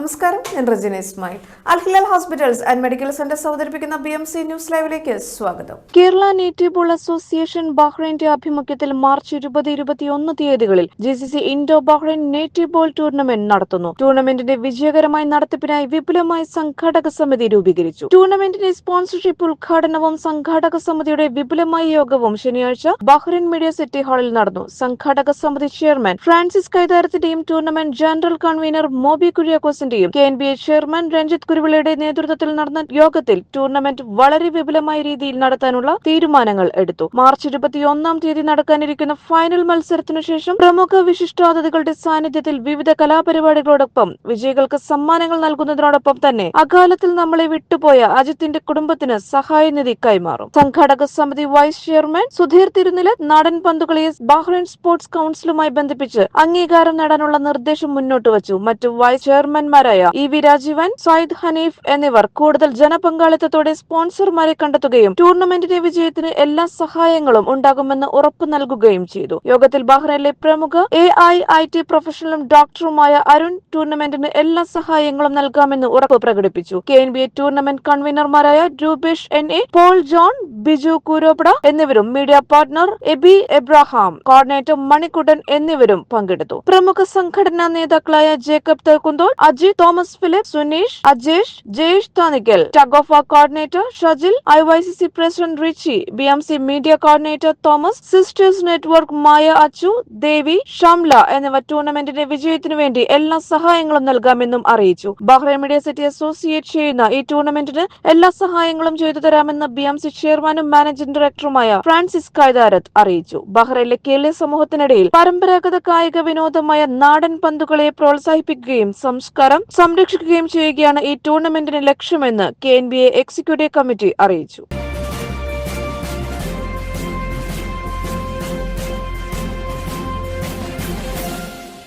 നമസ്കാരം. ഞാൻ Rajana Ismail. Al Hilal hospitals and medical centre അവതരിപ്പിക്കുന്ന ബി എം സി ന്യൂസ് ലൈവിലേക്ക് സ്വാഗതം. കേരള നേറ്റീവ് ബോൾ അസോസിയേഷൻ ബഹ്റൈന്റെ ആഭിമുഖ്യത്തിൽ മാർച്ച് ഇരുപത് ഇരുപത്തിയൊന്ന് തീയതികളിൽ G C C Indo Bahrain native ball tournament നടത്തുന്നു. ടൂർണമെന്റിന്റെ വിജയകരമായ നടത്തിപ്പിനായി വിപുലമായ സംഘാടക സമിതി രൂപീകരിച്ചു. ടൂർണമെന്റിന്റെ സ്പോൺസർഷിപ്പ് ഉദ്ഘാടനവും സംഘാടക സമിതിയുടെ വിപുലമായ യോഗവും ശനിയാഴ്ച ബഹ്റൈൻ മീഡിയ സിറ്റി ഹാളിൽ നടന്നു. സംഘാടക സമിതി ചെയർമാൻ ഫ്രാൻസിസ് കൈതാരത്തിന്റെയും tournament general convener Mobi കുര്യാക്കോസിന്റെയും K N B A chairman Ranjith കുരുവിളയുടെ നേതൃത്വത്തിൽ നടന്ന യോഗത്തിൽ ടൂർണമെന്റ് വളരെ വിപുലമായ രീതിയിൽ നടത്താനുള്ള തീരുമാനങ്ങൾ എടുത്തു. മാർച്ച് ഇരുപത്തിയൊന്നാം തീയതി നടക്കാനിരിക്കുന്ന ഫൈനൽ മത്സരത്തിനു ശേഷം പ്രമുഖ വിശിഷ്ടാതിഥികളുടെ സാന്നിധ്യത്തിൽ വിവിധ കലാപരിപാടികളോടൊപ്പം വിജയികൾക്ക് സമ്മാനങ്ങൾ നൽകുന്നതിനോടൊപ്പം തന്നെ അകാലത്തിൽ നമ്മളെ വിട്ടുപോയ അജിത്തിന്റെ കുടുംബത്തിന് സഹായനിധി കൈമാറും. സംഘാടക സമിതി വൈസ് ചെയർമാൻ സുധീർ തിരുനില നാടൻ പന്തുകളിയെ ബഹ്റൈൻ സ്പോർട്സ് കൌൺസിലുമായി ബന്ധിപ്പിച്ച് അംഗീകാരം നേടാനുള്ള നിർദ്ദേശം മുന്നോട്ട് വച്ചു മറ്റു വൈസ് ചെയർമാൻമാരായ ഇ വി രാജീവൻ സയ്യിദ് ഹനീഫ് എന്നിവർ കൂടുതൽ ജനപങ്കാളിത്തത്തോടെ സ്പോൺസർമാരെ കണ്ടെത്തുകയും ടൂർണമെന്റിന്റെ വിജയത്തിന് എല്ലാ സഹായങ്ങളും ഉണ്ടാകുമെന്ന് ഉറപ്പു നൽകുകയും ചെയ്തു. യോഗത്തിൽ ബഹ്റൈനിലെ പ്രമുഖ എ ഐ ഐ ടി പ്രൊഫഷണലും ഡോക്ടറുമായ അരുൺ ടൂർണമെന്റിന് എല്ലാ സഹായങ്ങളും നൽകാമെന്ന് ഉറപ്പ് പ്രകടിപ്പിച്ചു. K N B A tournament കൺവീനർമാരായ Rupesh N A Paul John Biju Kooroppada എന്നിവരും media partner Abi Abraham coordinator Manikkuttan എന്നിവരും പങ്കെടുത്തു. പ്രമുഖ സംഘടനാ നേതാക്കളായ Jacob Thekkumthol Thekkumthol Ajith Thomas Philip Suneesh Ajesh Jayesh Thonnikkal. Tug of coordinator Shajil I Y C C president Richie B M C media coordinator Thomas sisters network Maya Achu Devi Shamla എന്നിവർ ടൂർണമെന്റിന്റെ വിജയത്തിനു വേണ്ടി എല്ലാ സഹായങ്ങളും നൽകാമെന്നും അറിയിച്ചു. Bahrain media city associate ചെയ്യുന്ന ഈ ടൂർണമെന്റിന് എല്ലാ സഹായങ്ങളും ചെയ്തു തരാമെന്ന് ബി എം സി ചെയർമാനും മാനേജിംഗ് ഡയറക്ടറുമായ ഫ്രാൻസിസ് കൈതാരത്ത് അറിയിച്ചു. ബഹ്റൈനിലെ കേരളീയ സമൂഹത്തിനിടയിൽ പരമ്പരാഗത കായിക വിനോദമായ നാടൻ പന്തുകളെ പ്രോത്സാഹിപ്പിക്കുകയും സംസ്കാരം സംരക്ഷിക്കുകയും ചെയ്യുകയാണ് ഈ ടൂർണമെന്റിന്റെ ലക്ഷ്യമെന്ന് K N B A executive committee അറിയിച്ചു